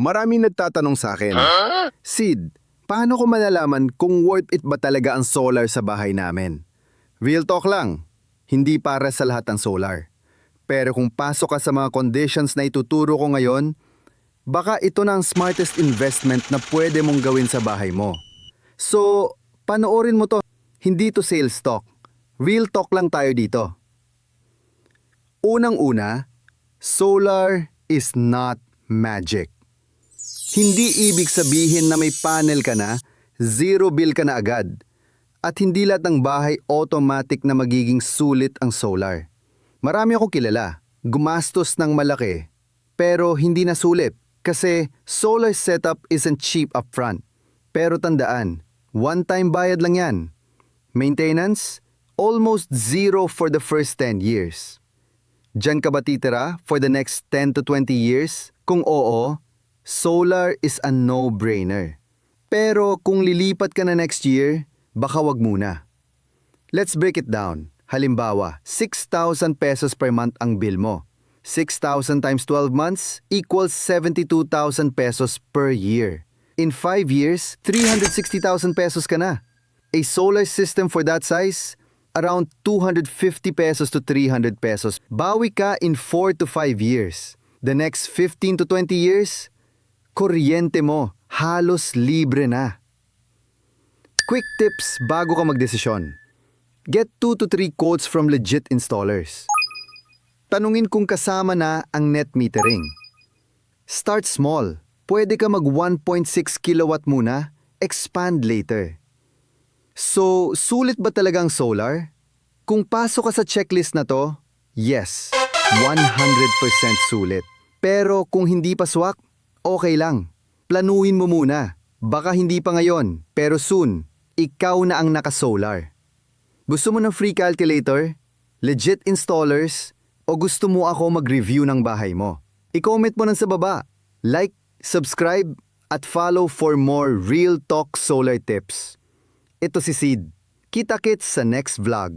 Maraming nagtatanong sa akin, Sid, paano ko malalaman kung worth it ba talaga ang solar sa bahay namin? Real talk lang, hindi para sa lahat ang solar. Pero kung pasok ka sa mga conditions na ituturo ko ngayon, baka ito na ang smartest investment na pwede mong gawin sa bahay mo. So, panoorin mo to. Hindi to sales talk. Real talk lang tayo dito. Unang-una, solar is not magic. Hindi ibig sabihin na may panel ka na, zero bill ka na agad. At hindi lahat ng bahay automatic na magiging sulit ang solar. Marami ako kilala, gumastos ng malaki, pero hindi na sulit kasi solar setup isn't cheap upfront. Pero tandaan, one-time bayad lang yan. Maintenance, almost zero for the first 10 years. Diyan ka ba titira for the next 10 to 20 years? Kung oo, solar is a no-brainer. Pero kung lilipat ka na next year, baka wag muna. Let's break it down. Halimbawa, 6,000 pesos per month ang bill mo. 6,000 times 12 months equals 72,000 pesos per year. In 5 years, 360,000 pesos ka na. A solar system for that size, around 250 pesos to 300 pesos. Bawi ka in 4 to 5 years. The next 15 to 20 years, kuryente mo halos libre na. Quick tips bago ka magdesisyon. Get 2 to 3 quotes from legit installers. Tanungin kung kasama na ang net metering. Start small. Pwede ka mag 1.6 kilowatt muna, expand later. So, sulit ba talagang solar? Kung pasok ka sa checklist na to, yes, 100% sulit. Pero kung hindi pa swak, okay lang. Planuhin mo muna. Baka hindi pa ngayon, pero soon, ikaw na ang naka-solar. Gusto mo ng free calculator? Legit installers? O gusto mo ako mag-review ng bahay mo? I-comment mo lang sa baba. Like, subscribe, at follow for more real talk solar tips. Ito si Sid. Kita-kits sa next vlog.